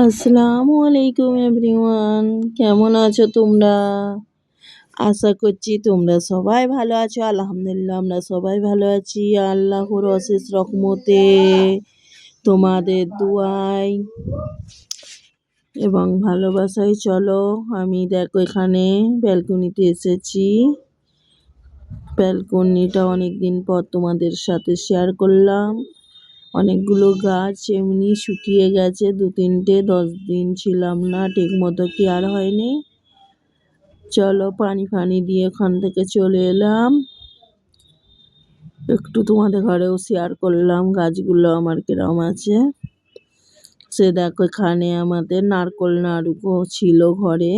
আসসালামু আলাইকুম এভরিওয়ান। কেমন আছো তোমরা? আশা করছি তোমরা সবাই ভালো আছো। আলহামদুলিল্লাহ, আমরা সবাই ভালো আছি। আল্লাহর অশেষ রকমতে তোমাদের দুয়াই এবং ভালোবাসায় চলো। আমি দেখো এখানে ব্যালকনিতে এসেছি। ব্যালকনিটা অনেক দিন পর তোমাদের সাথে শেয়ার করলাম। অনেকগুলো গাছ এমনি শুকিয়ে গেছে, দু তিনটে, দশ দিন ছিলাম না, ঠিক মতো কেয়ার হয়নি। চলো পানি ফানি দিয়ে ওখান থেকে চলে এলাম। একটু তোমাদের ঘরেও শেয়ার করলাম গাছগুলো আমার কিরম আছে। সে দেখো এখানে আমাদের নারকোল নাড়ু ছিল ঘরে।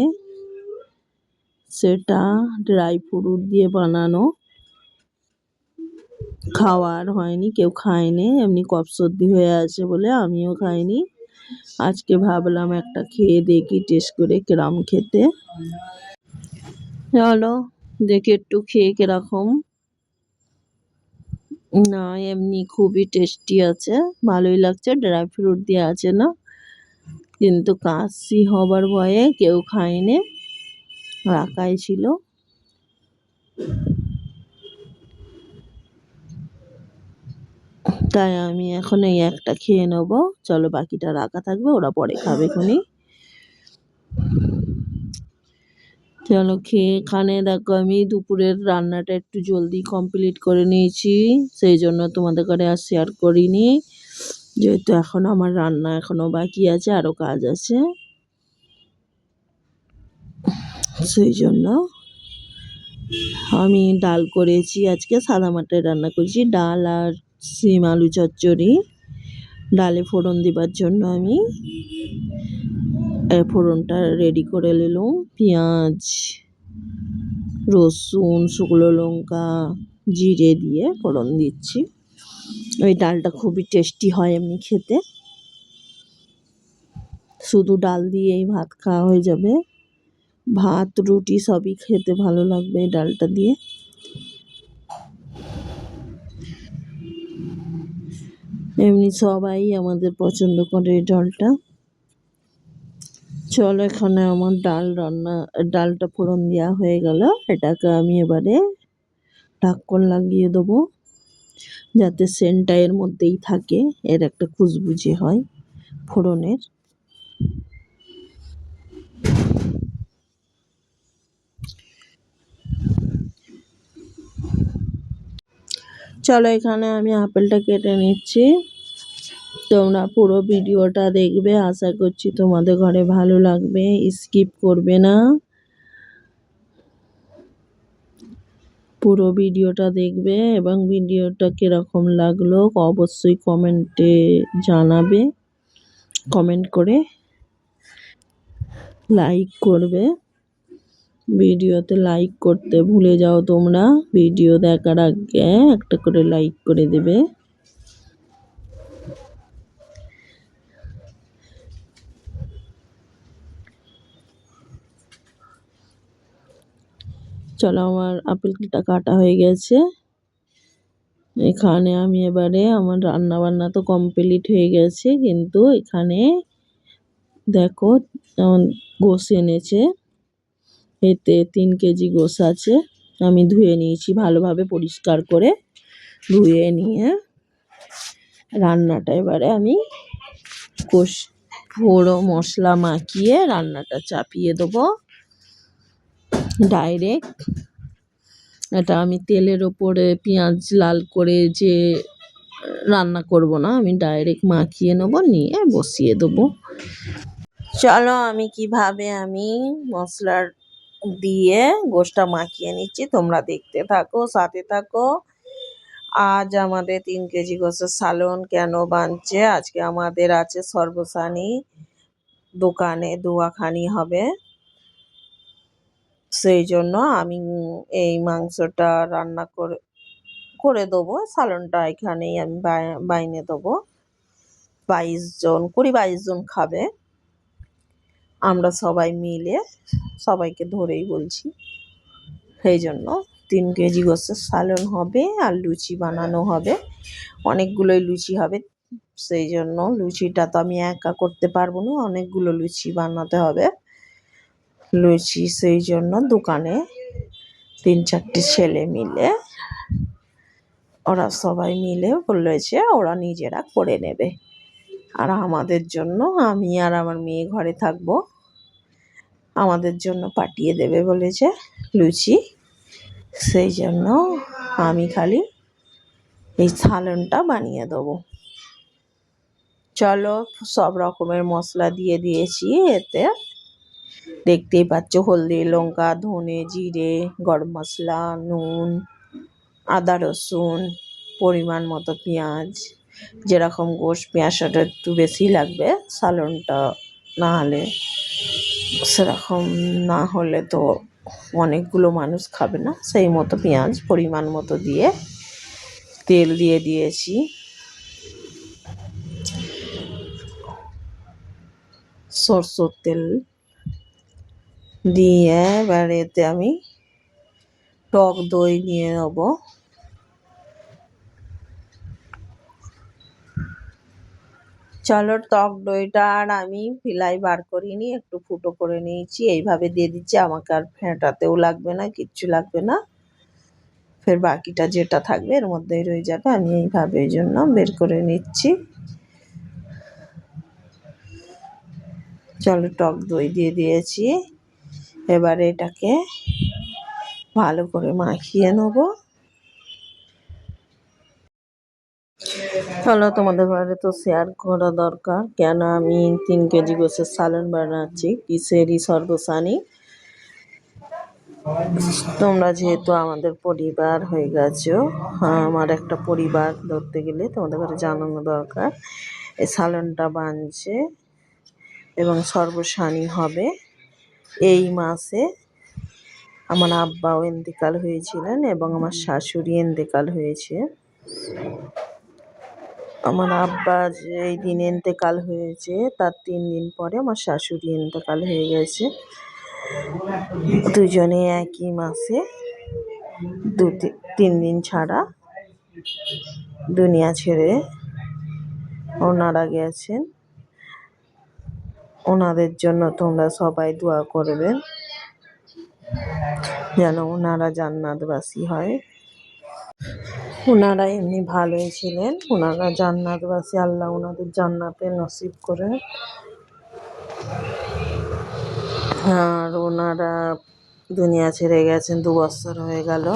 সেটা ড্রাই ফ্রুট দিয়ে বানানো। খাওয়ার হয়নি, কেউ খায়নি, এমনি কফ সর্দি হয়ে আছে বলে আমিও খাইনি। আজকে ভাবলাম একটা খেয়ে দেখি, টেস্ট করে কিরম খেতে। চলো, দেখি একটু খেয়ে কীরকম। না, এমনি খুবই টেস্টি আছে, ভালোই লাগছে, ড্রাই ফ্রুট দিয়ে আছে না। কিন্তু কাশি হবার ভয়ে কেউ খায়নি, রাখাই ছিল। তাই আমি এখন এই একটা খেয়ে নেব। চলো বাকিটা রাখা থাকবে, ওরা পরে খাবে খুনি। চলো খেয়ে খানে দেখো আমি দুপুরের রান্নাটা একটু জলদি কমপ্লিট করে নিয়েছি, সেই জন্য তোমাদের ঘরে আর শেয়ার করিনি। যেহেতু এখন আমার রান্না এখনও বাকি আছে আরও কাজ আছে। সেই জন্য আমি ডাল করেছি, আজকে সাদা মাটের রান্না করেছি, ডাল আর সিম, আলু, চচ্চড়ি, ডালে ফোড়ন দেবার জন্য আমি ফোড়নটা রেডি করে নিলাম। পেঁয়াজ, রসুন, শুকনো লঙ্কা, জিরে দিয়ে ফোড়ন দিচ্ছি। ওই ডালটা খুবই টেস্টি হয় এমনি খেতে। শুধু ডাল দিয়েই ভাত খাওয়া হয়ে যাবে। ভাত, রুটি সবই খেতে ভালো লাগবে এই ডালটা দিয়ে। এমনি সবাই আমাদের পছন্দ করে এই ডালটা। চল এখানে আমার ডাল রান্না, ডালটা ফোড়ন দেওয়া হয়ে গেল। এটাকে আমি এবারে ঢাক্কন লাগিয়ে দেবো, যাতে সেন্টটা এর মধ্যেই থাকে, এর একটা খুশবুজি হয় ফোড়নের। চলো এখানে আমি আপেলটা কেটে নিচ্ছি। তোমরা পুরো ভিডিওটা দেখবে, আশা করছি তোমাদের ঘরে ভালো লাগবে, স্কিপ করবে না। পুরো ভিডিওটা দেখবে এবং ভিডিওটা কীরকম লাগল অবশ্যই কমেন্টে জানাবে, কমেন্ট করে লাইক করবে। ভিডিওতে লাইক করতে ভুলে যাও তোমরা। ভিডিও দেখার আগে একটা করে লাইক করে দেবে। চলো আমার আপেলটা কাটা হয়ে গেছে। এখানে আমি এবারে আমার রান্না বান্না তো কমপ্লিট হয়ে গেছে, কিন্তু এখানে দেখো গোস এনেছে। এতে তিন কেজি গোস আছে। আমি ধুয়ে নিয়েছি ভালোভাবে পরিষ্কার করে। ধুয়ে নিয়ে রান্নাটা এবারে আমি কোষ পুরো মশলা মাখিয়ে রান্নাটা চাপিয়ে দেবো। ডাইরেক্ট এটা আমি তেলের ওপরে পেঁয়াজ লাল করে যে রান্না করব না, আমি ডাইরেক্ট মাখিয়ে নেব, নিয়ে বসিয়ে দেবো। চলো আমি কীভাবে আমি মশলার দিয়ে গোষ্ঠটা মাখিয়ে নিচ্ছি। তোমরা দেখতে থাকো, সাথে থাকো। আজ আমাদের তিন কেজি গোসের সালন কেন বানছে? আজকে আমাদের আছে সর্বসানি দোকানে দোয়াখানি হবে। সেই জন্য আমি এই মাংসটা রান্না করে করে দেবো। সালনটা এখানেই আমি বাইনে দেবো। বাইশ জন, কুড়ি বাইশ জন খাবে। আমরা সবাই মিলে সবাইকে ধরেই বলছি। সেই জন্য তিন কেজি গোসের সালন হবে আর লুচি বানানো হবে। অনেকগুলোই লুচি হবে। সেই জন্য লুচিটা তো আমি একা করতে পারব না, অনেকগুলো লুচি বানাতে হবে। লুচি সেই জন্য দোকানে তিন চারটে ছেলে মিলে, ওরা সবাই মিলে বলেছে ওরা নিজেরা করে নেবে। আর আমাদের জন্য আমি আর আমার মেয়ে ঘরে থাকব। আমাদের জন্য পাঠিয়ে দেবে বলেছে লুচি। সেই জন্য আমি খালি এই সালনটা বানিয়ে দেবো। চলো, সব রকমের মশলা দিয়ে দিয়েছি এতে। দেখতেই পাচ্ছ, হলদি, লঙ্কা, ধনে, জিরে, গরম মশলা, নুন, আদা, রসুন, পরিমাণ মতো পেঁয়াজ। যেরকম গোশ পেঁয়াজটা একটু বেশি লাগবে, সালনটা না হলে। সেরকম না হলে তো অনেকগুলো মানুষ খাবে না। সেই মতো পেঁয়াজ পরিমাণ মতো দিয়ে তেল দিয়ে দিয়েছি। সরষের তেল দিয়ে এবার এতে আমি টক দই নিয়ে নেব। চলো টক দইটা আর আমি ফিলাই বার করিনি, একটু ফুটো করে নিয়েছি। এইভাবে দিয়ে দিচ্ছি, আমাকে আর ফেটাতেও লাগবে না, কিচ্ছু লাগবে না। ফের বাকিটা যেটা থাকবে এর মধ্যেই রয়ে যাবে, আমি এইভাবে এই জন্য বের করে নিচ্ছি। চলো টক দই দিয়ে দিয়েছি, এবার এটাকে ভালো করে মাখিয়ে নেব। চলো তোমাদের ঘরে তো শেয়ার করা দরকার। কেন আমি তিন কেজি গোছের সালন বানাচ্ছি? কিসেরই সর্বসানি? তোমরা যেহেতু আমাদের পরিবার হয়ে গেছো আমার একটা পরিবার ধরতে গেলে তোমাদের ঘরে জানানো দরকার। এই সালনটা বানছে এবং সর্বসানি হবে। এই মাসে আমার আব্বাও ইন্তেকাল হয়েছিলেন এবং আমার শাশুড়ি ইন্তেকাল হয়েছে। আমার আব্বা যেই দিন ইন্তেকাল হয়েছে, তার তিন দিন পরে আমার শাশুড়ি ইন্তেকাল হয়ে গেছে। দুজনে একই মাসে দু তিন দিন ছাড়া দুনিয়া ছেড়ে ওনারা গেছেন। ওনাদের জন্য তোমরা সবাই দোয়া করবেন, যেন ওনারা জান্নাতবাসী হয়। ওনারা এমনি ভালোই ছিলেন। ওনারা জান্নাতবাসী আল্লাহ ওনাদের জান্নাতে নসিব করে। আর ওনারা দুনিয়া ছেড়ে গেছেন, দু বছর হয়ে গেল।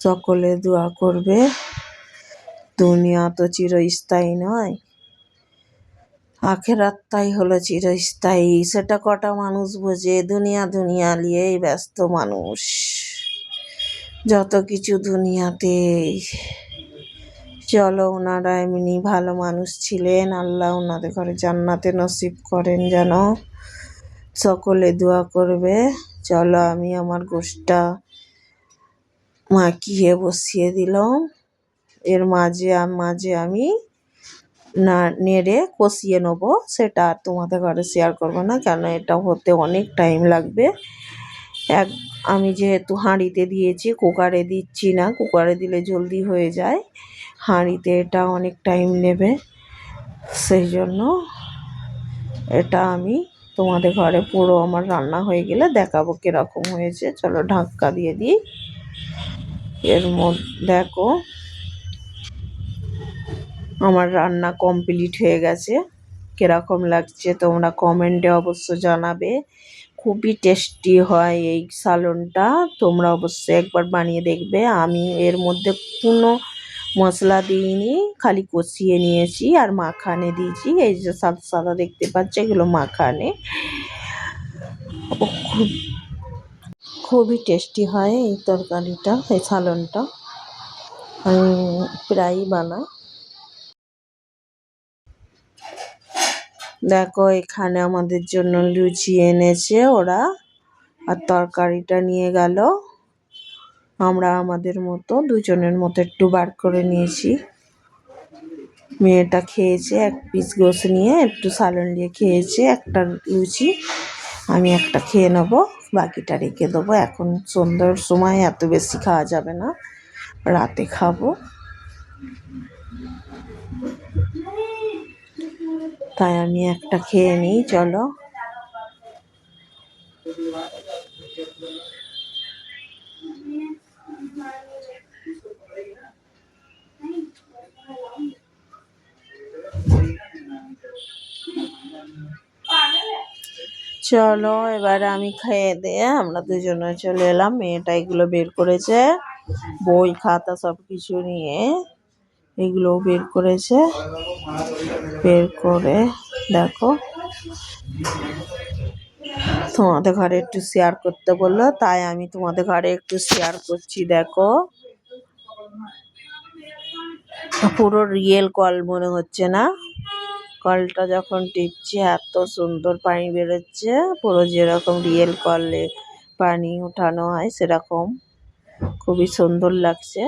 সকলে দোয়া করবে। দুনিয়া তো চিরস্থায়ী নয়। আখেরাত তাই হলো চিরস্থায়ী। সেটা কটা মানুষ বোঝে? দুনিয়া দুনিয়া নিয়েই ব্যস্ত মানুষ। যত কিছু দুনিয়াতে। চলো ওনারা এমনি ভালো মানুষ ছিলেন। আল্লাহ ওনাদের ঘরে জান্নাতে নসিব করেন যেন। সকলে দোয়া করবে। চলো আমি আমার গোষ্ঠটা মাখিয়ে বসিয়ে দিলাম। এর মাঝে মাঝে আমি না নেড়ে কষিয়ে নেব, সেটা আর তোমাদের ঘরে শেয়ার করব না কেন এটা হতে অনেক টাইম লাগবে। এক, আমি যেহেতু হাঁড়িতে দিয়েছি, কুকারে দিচ্ছি না, কুকারে দিলে জলদি হয়ে যায়। হাঁড়িতে এটা অনেক টাইম নেবে, সেই জন্য এটা আমি তোমাদের ঘরে পুরো আমার রান্না হয়ে গেলে দেখাবো কীরকম হয়েছে। চলো ঢাক্কা দিয়ে দিই। এর মধ্যে দেখো আমার রান্না কমপ্লিট হয়ে গেছে। কীরকম লাগছে তোমরা কমেন্টে অবশ্য জানাবে। খুবই টেস্টি হয় এই সালনটা। তোমরা অবশ্যই একবার বানিয়ে দেখবে। আমি এর মধ্যে কোনো মশলা দিইনি, খালি কষিয়ে নিয়েছি আর মাখানে দিয়েছি। এই যে সাদা সাদা দেখতে পাচ্ছ, এগুলো মাখানে। খুব, খুবই টেস্টি হয় এই তরকারিটা, এই সালনটা। প্রায়ই বানাই। দেখো, এখানে আমাদের জন্য লুচি এনেছে ওরা, আর তরকারিটা নিয়ে গেল। আমরা আমাদের মতো দুজনের মতো একটু বার করে নিয়েছি। মেয়েটা খেয়েছে এক পিস গোস নিয়ে, একটু সালন দিয়ে খেয়েছে একটা লুচি। আমি একটা খেয়ে নেব, বাকিটা রেখে দেবো। এখন সন্ধ্যার সময়, এত বেশি খাওয়া যাবে না। রাতে খাব। তাই আমি একটা খেয়ে নিই, চলো। চলো, এবারে আমি খেয়ে দিয়ে আমরা দুজনে চলে এলাম। মেয়েটা এগুলো বের করেছে, বই, খাতা সব কিছু নিয়ে। এগুলো বের করেছে। বের করে, দেখো। তোমাদের ঘরে একটু শেয়ার করতে বলল, তাই আমি তোমাদের ঘরে একটু শেয়ার করছি, দেখো। পুরো রিয়েল কল মনে হচ্ছে না। কলটা যখন টিপছি, এত সুন্দর পানি বেরোচ্ছে। পুরো যেরকম রিয়েল কলে পানি উঠানো হয়, সেরকম। খুবই সুন্দর লাগছে।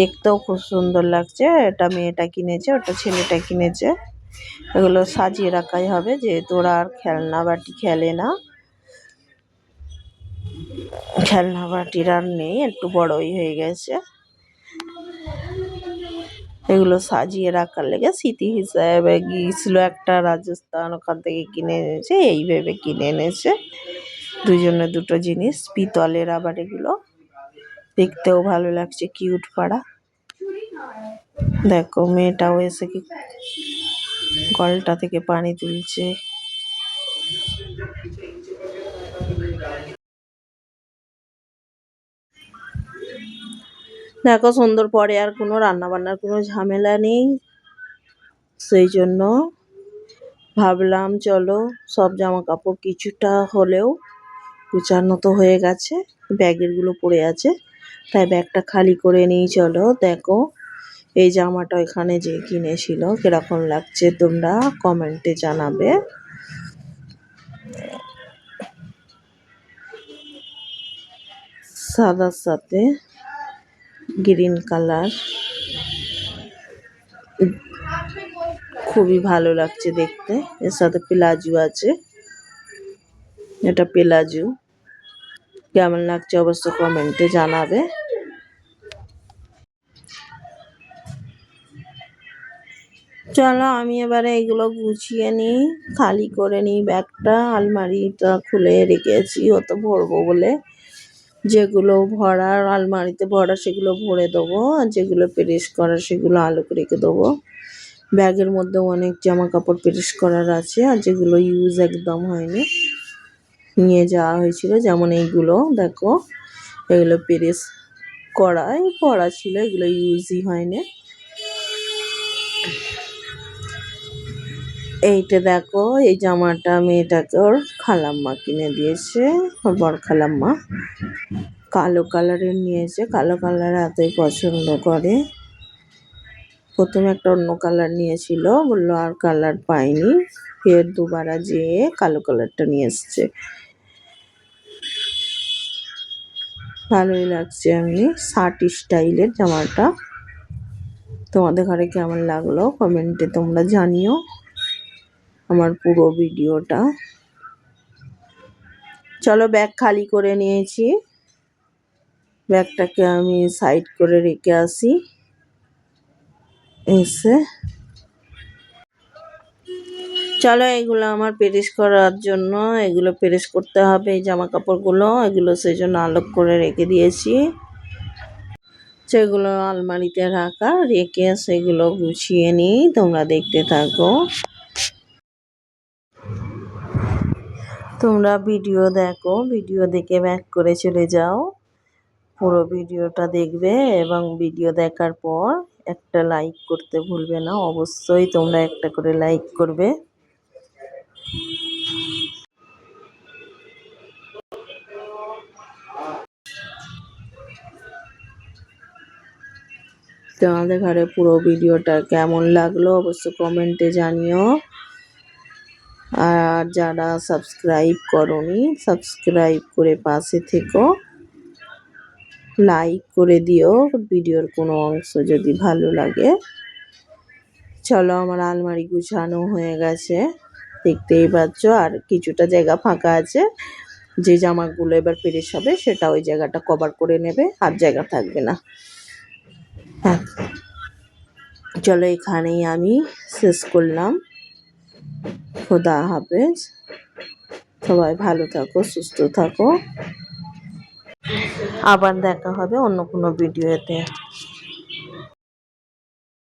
দেখতেও খুব সুন্দর লাগছে। এটা মেয়েটা কিনেছে ওটা ছেলেটা কিনেছে। এগুলো সাজিয়ে রাখাই হবে, যেহেতু ওরা আর খেলনা বাটি খেলে না। খেলনা বাটির আর নেই, একটু বড়ই হয়ে গেছে। এগুলো সাজিয়ে রাখার লেগে স্মৃতি হিসাবে গিয়েছিল একটা রাজস্থান, ওখান থেকে কিনে এনেছে, এই ভেবে কিনে এনেছে। দুজনে দুটো জিনিস, পিতলের আবার এগুলো। দেখতেও ভালো লাগছে কিউট পাড়া। দেখো, মেয়েটাও এসে কি কলটা থেকে পানি তুলছে। দেখো, সুন্দর পরে আর কোনো রান্না বান্নার কোনো ঝামেলা নেই। সেই জন্য ভাবলাম, চলো, সব জামা কাপড় কিছুটা হলেও গুছানো তো হয়ে গেছে, ব্যাগেরগুলো পড়ে আছে। তাই ব্যাগটা খালি করে নিই চলো। দেখো, এই জামাটা এখানে যে কিনেছিল, কীরকম লাগছে তোমরা কমেন্টে জানাবে। সাদার সাথে গ্রিন কালার। খুবই ভালো লাগছে দেখতে। এর সাথে প্লাজু আছে। এটা প্লাজো। কেমন লাগছে অবশ্য কমেন্টে জানাবে। চলো আমি এবারে এগুলো গুছিয়ে নিই, খালি করে নিই ব্যাগটা, আলমারিটা খুলে রেখেছি, অত ভরবো বলে। যেগুলো ভরার আলমারিতে ভরা সেগুলো ভরে দেবো, আর যেগুলো প্রেস করার সেগুলো আলোকে রেখে দেবো। ব্যাগের মধ্যে অনেক জামা কাপড় প্রেস করার আছে, আর যেগুলো ইউজ একদম হয়নি। নিয়ে যাওয়া হয়েছিল। যেমন এইগুলো, দেখো, এগুলো প্রেস করাই পরা ছিল, এগুলো ইউজই হয়নি। এইটা দেখো, এই জামাটা মেয়েটাকে ওর খালাম্মা কিনে দিয়েছে, ওর বড় খালাম্মা। কালো কালারের নিয়েছে, কালো কালার এতই পছন্দ করে। প্রথমে একটা অন্য কালার নিয়েছিল, বলল আর কালার পাইনি। ফের দুবারা যেয়ে কালো কালারটা নিয়ে এসছে। ভালোই লাগছে এমনি শার্ট স্টাইলের জামাটা। তোমাদের ঘরে কেমন লাগল কমেন্টে তোমরা জানিও আমার পুরো ভিডিওটা। চলো ব্যাগ খালি করে নিয়েছি। ব্যাগটাকে আমি সাইড করে রেখে আসি। এসে চলো, এগুলো আমার পেরিস করার জন্য, এগুলো পেরিস করতে হবে, এই জামা কাপড়গুলো এগুলো সেই জন্য আলোক করে রেখে দিয়েছি। সেগুলো আলমারিতে রাখা, রেখে সেগুলো গুছিয়ে নিই, তোমরা দেখতে থাকো। তোমরা ভিডিও দেখো, ভিডিও দেখে ব্যাক করে চলে যাও। পুরো ভিডিওটা দেখবে এবং ভিডিও দেখার পর একটা লাইক করতে ভুলবে না, অবশ্যই তোমরা একটা করে লাইক করবে। তোমাদের ঘরে পুরো ভিডিওটা কেমন লাগল অবশ্য কমেন্টে জানিও। আর যারা সাবস্ক্রাইব করনি, সাবস্ক্রাইব করে পাশে থেকো। লাইক করে দিও, ভিডিওর কোনো অংশ যদি ভালো লাগে। চলো আমার আলমারি গুছানো হয়ে গেছে। দেখতেই পাচ্ছ, আর কিছুটা জায়গা ফাঁকা আছে। যে জামাগুলো এবার পেরিস হবে, সেটা ওই জায়গাটা কভার করে নেবে, আর জায়গা থাকবে না। হ্যাঁ। চলো এখানেই আমি শেষ করলাম। খোদা হাফেজ। সবাই ভালো থাকো, সুস্থ থাকো। আবার দেখা হবে অন্য কোনো ভিডিওতে